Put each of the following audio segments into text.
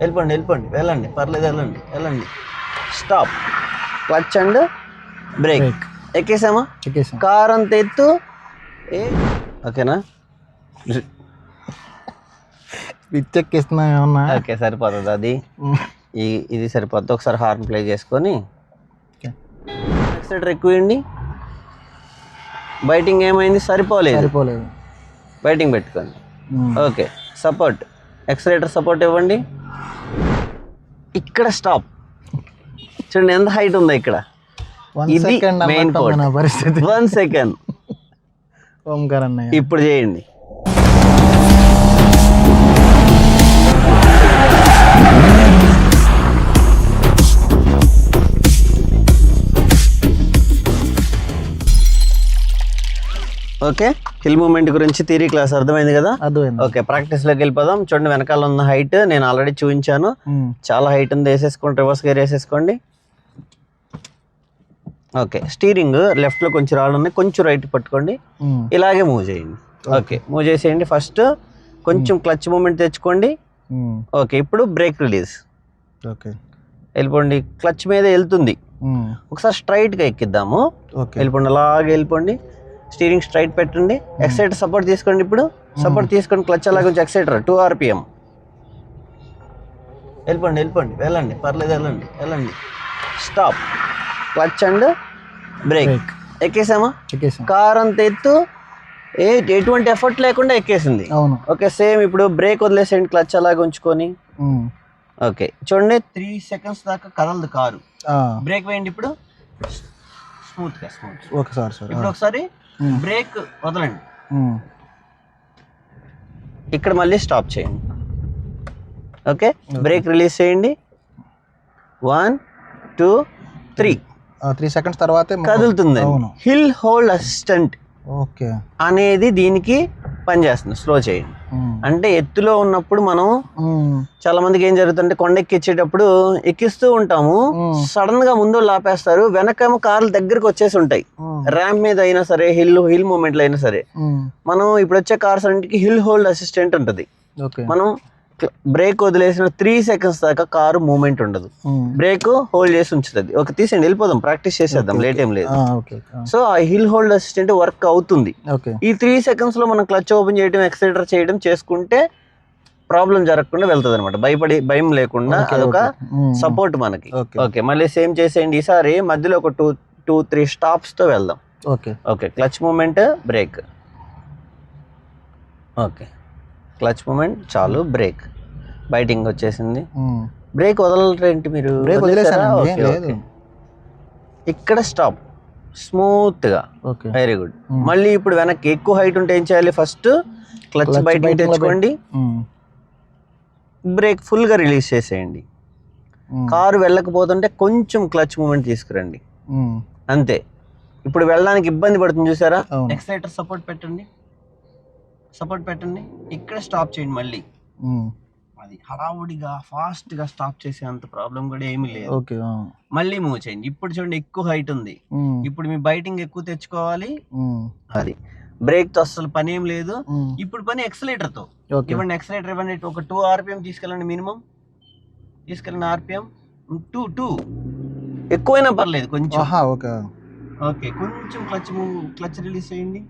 వెళ్ళిపోండి వెళ్ళిపోండి వెళ్ళండి పర్లేదు వెళ్ళండి వెళ్ళండి. స్టాప్ క్లచ్ అండ్ బ్రేక్ ఎక్కేసామా? ఎక్కేసాం. కార్ అంత ఎత్తు ఏ? ఓకేనా? పిచ్ ఎక్కిస్తున్నా ఏమన్నా? ఓకే సరిపోతుంది అది. ఈ ఇది సరిపోద్ది. ఒకసారి హార్న్ ప్లే చేసుకొని. ఓకే. ఎక్సెటర్ ఎక్కువండి బైటింగ్ ఏమైంది? సరిపోలేదు. సరిపోలేదు. బైటింగ్ పెట్టుకోండి. Okay support. ఎక్సలేటర్ సపోర్ట్ ఇవ్వండి. ఇక్కడ స్టాప్ చూడండి ఎంత హైట్ ఉందో ఇక్కడ. ఇది పరిస్థితి. వన్ సెకండ్ ఓంకార్ అన్నయ్య ఇప్పుడు చేయండి. ఓకే? హిల్ మూమెంట్ గురించి థియరీ క్లాస్ అర్థమైంది కదా? అర్థమైంది. ఓకే ప్రాక్టీస్లోకి వెళ్ళిపోదాం. చూడండి వెనకాల ఉన్న హైట్ నేను ఆల్రెడీ చూపించాను. ఉమ్. చాలా హైట్ ఉంది వేసేసుకోండి రివర్స్ గేర్ వేసేసుకోండి. ఓకే స్టీరింగ్ లెఫ్ట్లో కొంచెం రాళ్ళు ఉన్నాయి కొంచెం రైట్ పట్టుకోండి. ఉమ్. ఇలాగే మూవ్ చేయండి. ఓకే మూవ్ చేసేయండి. ఫస్ట్ కొంచెం క్లచ్ మూమెంట్ తెచ్చుకోండి. ఓకే ఇప్పుడు బ్రేక్ రిలీజ్ ఓకే వెళ్ళిపోండి. క్లచ్ మీద వెళ్తుంది. ఒకసారి స్ట్రైట్గా ఎక్కిద్దాము. ఓకే వెళ్ళిపోండి అలాగే వెళ్ళిపోండి. స్టీరింగ్ స్ట్రైట్ పెట్టండి ఎక్సైటర్ సపోర్ట్ తీసుకోండి ఇప్పుడు. సపోర్ట్ తీసుకోండి క్లచ్ అలా కొంచెం ఎక్సైటర్ టూ ఆర్పిఎం వెళ్ళిపోండి వెళ్ళిపోండి వెళ్ళండి పర్లేదు వెళ్ళండి వెళ్ళండి. స్టాప్ క్లచ్ అండ్ బ్రేక్ ఎక్కేసామా? ఎక్కేసాం. కార్ అంత ఎత్తు ఏ ఎటువంటి ఎఫర్ట్ లేకుండా ఎక్కేసింది. అవును. ఓకే సేమ్ ఇప్పుడు బ్రేక్ వదిలేసేయండి క్లచ్ అలాగే ఉంచుకొని. ఓకే చూడండి త్రీ సెకండ్స్ దాకా కదలదు కారు. బ్రేక్ వేయండి ఇప్పుడు. స్మూత్గా స్మూత్ ఒకసారి సార్ ఇప్పుడు ఒకసారి. బ్రేక్ వదలండి. ఉమ్. ఇక్కడ మళ్ళీ స్టాప్ చేయండి. ఓకే బ్రేక్ రిలీజ్ చేయండి. One two three three seconds తర్వాతే కదులుతుంది అవును. హిల్ హోల్డ్ అసిస్టెంట్ ఓకే అనేది దీనికి పనిచేస్తుంది. స్లో చేయండి. అంటే ఎత్తులో ఉన్నప్పుడు మనం. చాలా మందికి ఏం జరుగుతుందంటే కొండ ఎక్కించేటప్పుడు ఎక్కిస్తూ ఉంటాము. సడన్గా ముందు లాపేస్తారు వెనకేమో కార్లు దగ్గరికి వచ్చేసి ఉంటాయి. ర్యాంప్ మీద అయినా సరే హిల్ హిల్ మూమెంట్లో అయినా సరే. మనం ఇప్పుడు వచ్చే కార్స్ అన్నిటికీ హిల్ హోల్డ్ అసిస్టెంట్ ఉంటుంది మనం బ్రేక్ వదిలేసిన త్రీ సెకండ్స్ దాకా కారు మూమెంట్ ఉండదు. బ్రేక్ హోల్డ్ చేసి ఉంచుతుంది. ఒక తీసేయండి వెళ్ళిపోదాం ప్రాక్టీస్ చేసేద్దాం లేట్ ఏం లేదు. ఆ, ఓకే ఆ, సో ఆ హిల్ హోల్డ్ అసిస్టెంట్ వర్క్ అవుతుంది. ఈ త్రీ సెకండ్స్లో మనం క్లచ్ ఓపెన్ చేయడం ఎక్సైటర్ చేయడం చేసుకుంటే ప్రాబ్లం జరగకుండా వెళ్తుంది అనమాట భయపడి భయం లేకుండా అదొక. సపోర్ట్ మనకి. ఓకే ఓకే మళ్ళీ సేమ్ చేసేయండి. ఈసారి మధ్యలో ఒక టూ టూ త్రీ స్టాప్స్తో వెళ్దాం. Okay okay clutch moment brake okay clutch moment చాలు బ్రేక్. బైటింగ్ వచ్చేసింది. బ్రేక్ వదలరేంటి మీరు? బ్రేక్ వదిలేసారా? ఇక్కడ స్టాప్. స్మూత్గా ఓకే వెరీ గుడ్. మళ్ళీ ఇప్పుడు వెనక్కి ఎక్కువ హైట్ ఉంటే ఏం చేయాలి ఫస్ట్? క్లచ్లో తెచ్చుకోండి. బ్రేక్ ఫుల్గా రిలీజ్ చేసేయండి. కారు వెళ్ళకపోతుంటే కొంచెం క్లచ్ మూమెంట్ తీసుకురండి. అంతే. ఇప్పుడు వెళ్ళడానికి ఇబ్బంది పడుతుంది చూసారా. ఎక్సైటర్ సపోర్ట్ పెట్టండి. సపోర్ట్ పెట్టండి. ఇక్కడ స్టాప్ చేయండి మళ్ళీ. అది హడావుడిగా ఫాస్ట్గా స్టాప్ చేసే అంత ప్రాబ్లం కూడా ఏమీ లేదు. ఓకే. మళ్ళీ మూవ్ చేయండి. ఇప్పుడు చూడండి ఎక్కువ హైట్ ఉంది. ఇప్పుడు మీ బైటింగ్ ఎక్కువ తెచ్చుకోవాలి. అది. బ్రేక్తో అసలు పని ఏం లేదు. ఇప్పుడు పని ఎక్సలేటర్తో. ఇవ్వండి ఎక్సలేటర్ ఇవ్వండి. ఒక టూ ఆర్పిఎం తీసుకెళ్ళండి మినిమం తీసుకెళ్ళండి ఆర్పిఎం టూ టూ ఎక్కువైనా పర్లేదు కొంచెం. ఓకే. కొంచెం క్లచ్ క్లచ్ రిలీజ్ చేయండి.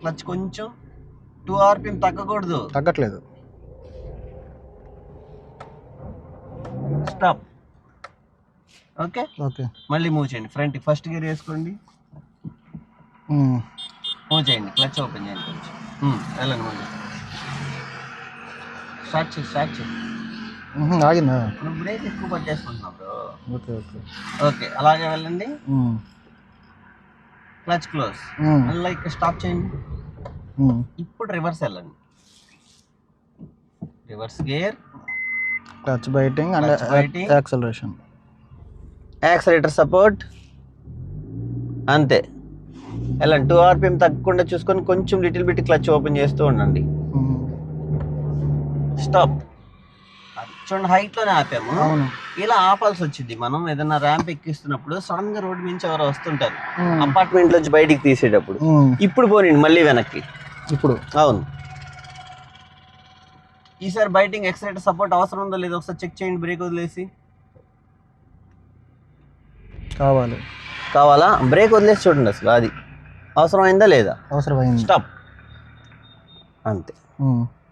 క్లచ్ కొంచెం టూ ఆర్పిఎం తగ్గకూడదు. తగ్గట్లేదు. స్టాప్ ఓకే ఓకే మళ్ళీ మూవ్ చేయండి. ఫ్రంట్ ఫస్ట్ గేర్ వేసుకోండి. మూవ్ చేయండి. క్లచ్ ఓపెన్ చేయండి కొంచెం. ఉమ్, వెళ్ళండి మళ్ళీ స్టార్ట్ చేయి స్టార్ట్ చేయి. ఆగిందా? నువ్వు బ్రేక్ ఎక్కువ పట్టేసుకుంటున్నావు బ్రో ఓకే ఓకే ఓకే అలాగే వెళ్ళండి. Clutch close. మళ్ళీ ఇక్కడ స్టాప్ చేయండి. ఇప్పుడు రివర్స్ వెళ్ళండి. Reverse gear clutch biting and. Acceleration accelerator support అంతే. వెళ్ళండి. టూ ఆర్పిఎం తగ్గకుండా చూసుకొని కొంచెం లిటిల్ బిట్ క్లచ్ ఓపెన్ చేస్తూ ఉండండి. స్టాప్ చూడండి హైట్లోనే ఆపాము. ఇలా ఆపాల్సి వచ్చింది. మనం ఏదైనా ర్యాంప్ ఎక్కిస్తున్నప్పుడు సడన్గా రోడ్ నుంచి ఎవరో వస్తుంటారు. అపార్ట్మెంట్ నుంచి బయటికి తీసేటప్పుడు. ఉమ్. ఇప్పుడు పోనండి మళ్ళీ వెనక్కి. ఇప్పుడు. అవును. ఈసారి బైటింగ్ ఎక్సలేటర్ సపోర్ట్ అవసరం ఉందో లేదో ఒకసారి చెక్ చేయండి బ్రేక్ వదిలేసి? కావాలి. కావాలా? బ్రేక్ వదిలేసి చూడండి అసలు అది. అవసరమైందా లేదా? అవసరమైంది. స్టాప్. అంతే.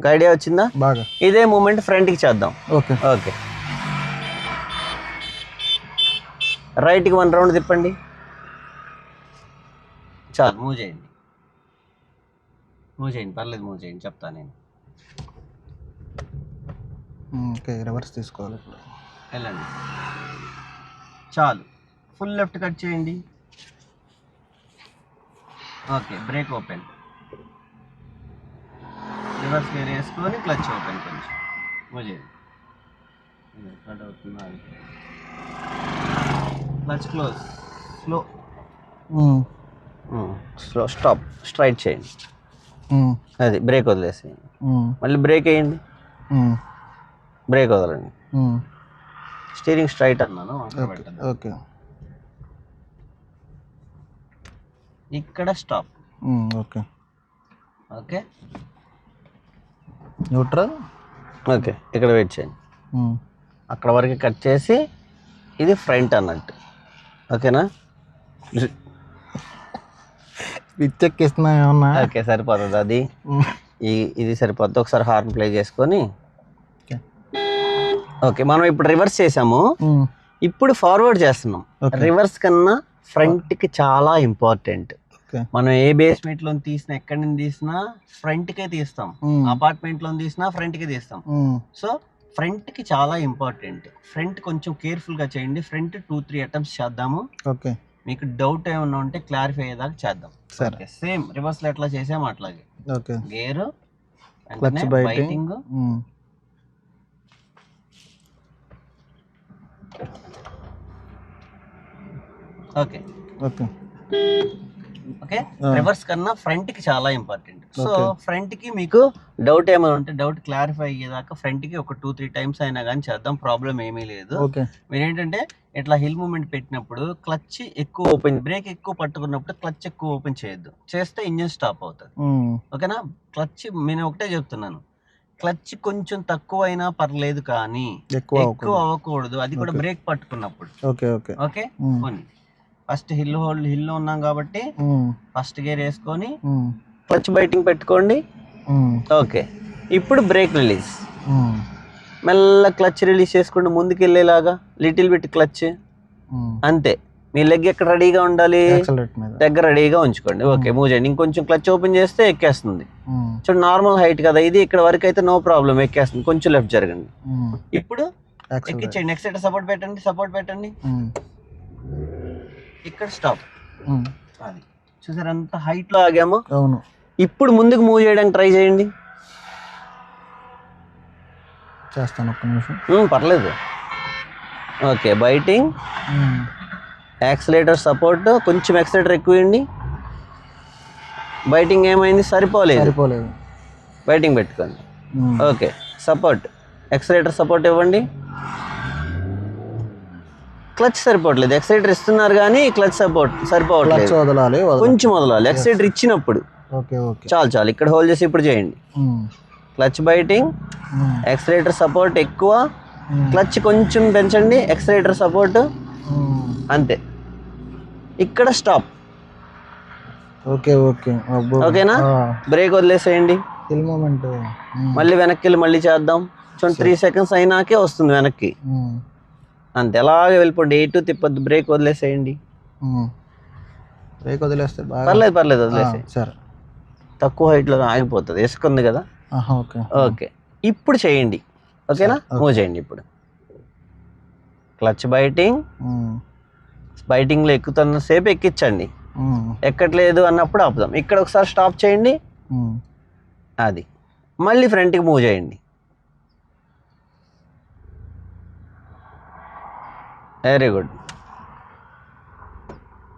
ఒక ఐడియా వచ్చిందా? బాగా. ఇదే మూమెంట్ ఫ్రంట్కి చేద్దాం. ఓకే. ఓకే. రైట్కి వన్ రౌండ్ తిప్పండి. చాలు మూవ్ చేయండి. మూవ్ చేయండి పర్లేదు మూవ్ చేయండి చెప్తా నేను. ఓకే రివర్స్ తీసుకోవాలి ఇప్పుడు. వెళ్ళండి. చాలు. ఫుల్ లెఫ్ట్ కట్ చేయండి. Okay brake open reverse gear వేసుకొని క్లచ్ ఓపెన్ కొంచెం. మూవ్ చేయండి. కట్ అవుతుందా? Clutch close slow slow stop straight చేయండి. అది బ్రేక్ వదిలేసేయండి ఉమ్, మళ్ళీ బ్రేక్ వేయండి. ఉమ్, బ్రేక్ వదలండి. స్టీరింగ్ స్ట్రైట్ అన్నాను. ఓకే ఇక్కడ stop. Okay. Okay. Neutral? Okay ఇక్కడ వెయిట్ చేయండి. అక్కడ వరకు కట్ చేసి ఇది ఫ్రంట్ అన్నట్టు. ఓకేనా? పిచ్చెక్కిస్తున్నా ఏమన్నా? ఓకే సరిపోతుంది. అది ఈ ఇది సరిపోతుంది ఒకసారి హార్న్ ప్లే చేసుకొని. ఓకే. మనం ఇప్పుడు రివర్స్ చేసాము. ఇప్పుడు ఫార్వర్డ్ చేస్తున్నాం. రివర్స్ కన్నా ఫ్రంట్కి చాలా ఇంపార్టెంట్ ఓకే. మనం ఏ బేస్మెంట్లో తీసినా ఎక్కడి నుంచి తీసినా ఫ్రంట్కే తీస్తాం. ఉమ్, అపార్ట్మెంట్లో తీసినా ఫ్రంట్కి తీస్తాం. ఉమ్, సో ఫ్రంట్కి చాలా ఇంపార్టెంట్ ఫ్రంట్ కొంచెం కేర్ఫుల్గా చేయండి. ఫ్రంట్ టూ త్రీ అటెంప్ట్స్ చేద్దాము. ఓకే. మీకు డౌట్ ఏమన్నా ఉంటే క్లారిఫై అయ్యేదాకా చేద్దాం. సరే. సేమ్ రివర్స్లో ఎట్లా చేసాము అట్లాగే. Okay. Gear clutch biting okay okay okay. Reverse కన్నా ఫ్రంట్కి చాలా ఇంపార్టెంట్. సో. ఫ్రంట్కి మీకు డౌట్ ఏమైనా ఉంటే డౌట్ క్లారిఫై అయ్యేదాకా ఫ్రంట్కి ఒక టూ త్రీ టైమ్స్ అయినా కానీ చేద్దాం ప్రాబ్లం ఏమీ లేదు. మీరు ఏంటంటే ఇట్లా హిల్ మూమెంట్ పెట్టినప్పుడు క్లచ్ ఎక్కువ ఓపెన్ బ్రేక్ ఎక్కువ పట్టుకున్నప్పుడు క్లచ్ ఎక్కువ ఓపెన్ చేయొద్దు. చేస్తే ఇంజిన్ స్టాప్ అవుతుంది. ఓకేనా? క్లచ్ నేను ఒకటే చెప్తున్నాను. క్లచ్ కొంచెం తక్కువ అయినా పర్లేదు కానీ ఎక్కువ అవ్వకూడదు. అది కూడా. బ్రేక్ పట్టుకున్నప్పుడు. Okay okay. Okay? First hill hold hill ఉన్నాం కాబట్టి ఫస్ట్ గేర్ వేసుకొని క్లచ్ బైటింగ్ పెట్టుకోండి. ఓకే. ఇప్పుడు బ్రేక్ రిలీజ్. మెల్ల క్లచ్ రిలీజ్ చేసుకుంటూ ముందుకు వెళ్ళేలాగా లిటిల్ బిట్ క్లచ్. అంతే. మీ లెగ్ ఎక్కడ రెడీగా ఉండాలి? దగ్గర రెడీగా ఉంచుకోండి. ఓకే మూవ్ చేయండి. ఇంకొంచెం క్లచ్ ఓపెన్ చేస్తే ఎక్కేస్తుంది. చూడండి నార్మల్ హైట్ కదా ఇది ఇక్కడ వరకు అయితే నో ప్రాబ్లం ఎక్కేస్తుంది. కొంచెం లెఫ్ట్ జరగండి. ఇప్పుడు ఎక్కించండి నెక్స్ట్ సపోర్ట్ పెట్టండి సపోర్ట్ పెట్టండి. ఇక్కడ స్టాప్ అది. చూసారు అంత హైట్లో ఆగాము? అవును. ఇప్పుడు ముందుకు మూవ్ చేయడానికి ట్రై చేయండి. చేస్తాను ఒక్క నిమిషం. పర్లేదు. ఓకే బైటింగ్ యాక్సిలేటర్ సపోర్ట్ కొంచెం యాక్సిలేటర్ ఎక్కువండి బైటింగ్ ఏమైంది? సరిపోలేదు. సరిపోలేదు. బైటింగ్ పెట్టుకోండి. ఓకే సపోర్ట్ యాక్సిలేటర్ సపోర్ట్ ఇవ్వండి. క్లచ్ సరిపోవట్లేదు. యాక్సిలేటర్ ఇస్తున్నారు కానీ క్లచ్ సపోర్ట్ సరిపోవట్లేదు. వదలాలి కొంచెం వదలాలి. యాక్సిలేటర్ ఇచ్చినప్పుడు. చాలు చాలు. ఇక్కడ హోల్డ్ చేసి ఇప్పుడు చేయండి. Um, clutch biting um, accelerator support ఎక్కువ. ఉమ్, క్లచ్ కొంచెం పెంచండి యాక్సిలేటర్ సపోర్ట్. అంతే. ఇక్కడ స్టాప్. Okay okay. ఓకేనా? బ్రేక్ వదిలేసేయండి. మళ్ళీ వెనక్కి వెళ్ళి మళ్ళీ చేద్దాం. చూడండి త్రీ సెకండ్స్ అయినాకే వస్తుంది వెనక్కి. అంతే. ఎలాగే వెళ్ళిపోండి. ఎటు తిప్పొద్దు. బ్రేక్ వదిలేసేయండి. బ్రేక్ వదిలేస్తే పర్లేదు పర్లేదు వదిలేసే సరే. తక్కువ హైట్లో ఆగిపోతుంది. ఇసుకుంది కదా? ఓకే. ఓకే. ఇప్పుడు చేయండి. ఓకేనా? మూవ్ చేయండి ఇప్పుడు. Clutch biting. బైటింగ్లో ఎక్కుతున్న సేపు ఎక్కించండి. ఎక్కట్లేదు అన్నప్పుడు ఆపుదాం. ఇక్కడ ఒకసారి స్టాప్ చేయండి. అది. మళ్ళీ ఫ్రంట్కి మూవ్ చేయండి. Very good.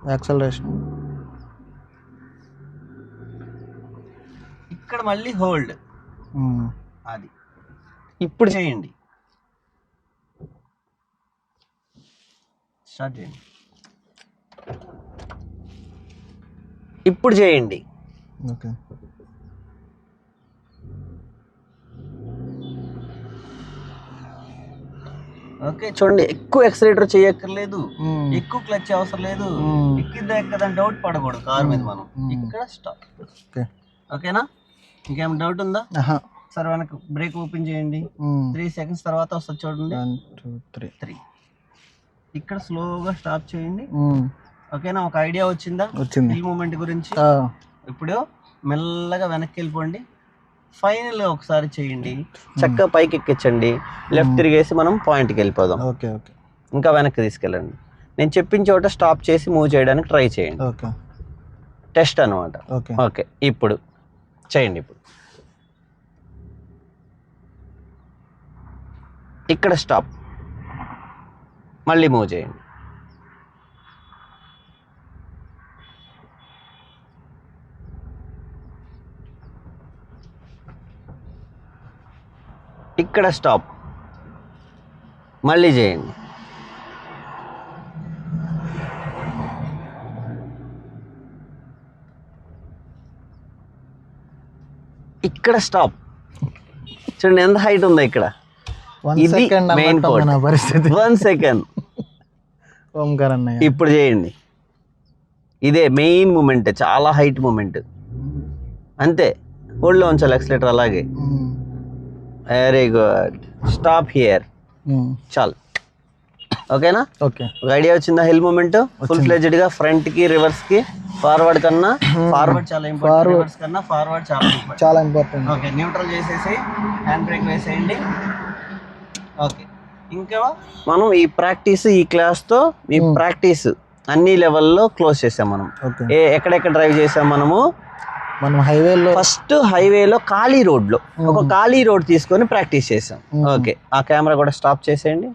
యాక్సలరేషన్ ఇక్కడ మళ్ళీ హోల్డ్ ఉమ్, అది. ఇప్పుడు చేయండి. స్టార్ట్ చేయండి. ఇప్పుడు చేయండి. ఓకే ఓకే చూడండి ఎక్కువ ఎక్సలేటర్ చేయక్కర్లేదు. ఎక్కువ క్లచ్ అవసరం లేదు. మ్మ్. ఎక్కిద్దా ఎక్కదని డౌట్ పడకూడదు కార్ మీద మనం. ఇక్కడ స్టాప్ ఓకే. ఓకేనా? ఇంకేం డౌట్ ఉందా? సరే మనకు బ్రేక్ ఓపెన్ చేయండి. త్రీ సెకండ్స్ తర్వాత వస్తుంది చూడండి. త్రీ త్రీ ఇక్కడ స్లోగా స్టాప్ చేయండి. ఓకేనా? ఒక ఐడియా వచ్చిందా? వచ్చింది. ఈ మూమెంట్ గురించి. ఇప్పుడు మెల్లగా వెనక్కి వెళ్ళిపోండి. ఫైనల్ ఒకసారి చేయండి. చక్కగా పైకి ఎక్కించండి. లెఫ్ట్ తిరిగేసి మనం పాయింట్కి వెళ్ళిపోదాం. Okay okay. ఇంకా వెనక్కి తీసుకెళ్ళండి. నేను చెప్పిన చోట స్టాప్ చేసి మూవ్ చేయడానికి ట్రై చేయండి. ఓకే. టెస్ట్ అనమాట ఓకే. ఓకే ఇప్పుడు చేయండి ఇప్పుడు. ఇక్కడ స్టాప్. మళ్ళీ మూవ్ చేయండి. ఇక్కడ స్టాప్. మళ్ళీ చేయండి. ఇక్కడ స్టాప్. చూడండి ఎంత హైట్ ఉందో ఇక్కడ. వన్ ఇది సెకండ్ main అన్నట్టు point. నా పరిస్థితి. వన్ సెకండ్ ఓంకార్ అన్నయ్య. ఇప్పుడు చేయండి. ఇదే మెయిన్ మూమెంట్ చాలా హైట్ మూమెంట్ అంతే. హోల్డ్లో ఉంచాలి ఎక్సలేటర్ అలాగే. మ్మ్. Very good stop here. చాలు ఓకేనా ఓకే ఒక ఐడియా వచ్చిందా? హిల్ మూమెంట్ ఫుల్ ఫ్లెజ్డ్గా ఫ్రంట్కి రివర్స్కి ఫార్వర్డ్ కన్నా ఫార్వర్డ్ చాలా ఇంపార్టెంట్ రివర్స్ కన్నా ఫార్వర్డ్ చాలా ఇంపార్టెంట్ చాలా ఇంపార్టెంట్ ఓకే న్యూట్రల్ చేసేసి హ్యాండ్ బ్రేక్ వేసేయండి. ఓకే ఇంకా మనం ఈ ప్రాక్టీస్ ఈ క్లాస్తో ఈ ప్రాక్టీస్ అన్ని లెవెల్లో క్లోజ్ చేసాం మనం. ఏ ఎక్కడెక్కడ డ్రైవ్ చేసాం మనము? మనం హైవేలో ఫస్ట్ హైవేలో ఖాళీ రోడ్లో ఒక ఖాళీ రోడ్ తీసుకొని ప్రాక్టీస్ చేసాం. ఓకే. ఆ కెమెరా కూడా స్టాప్ చేసేయండి.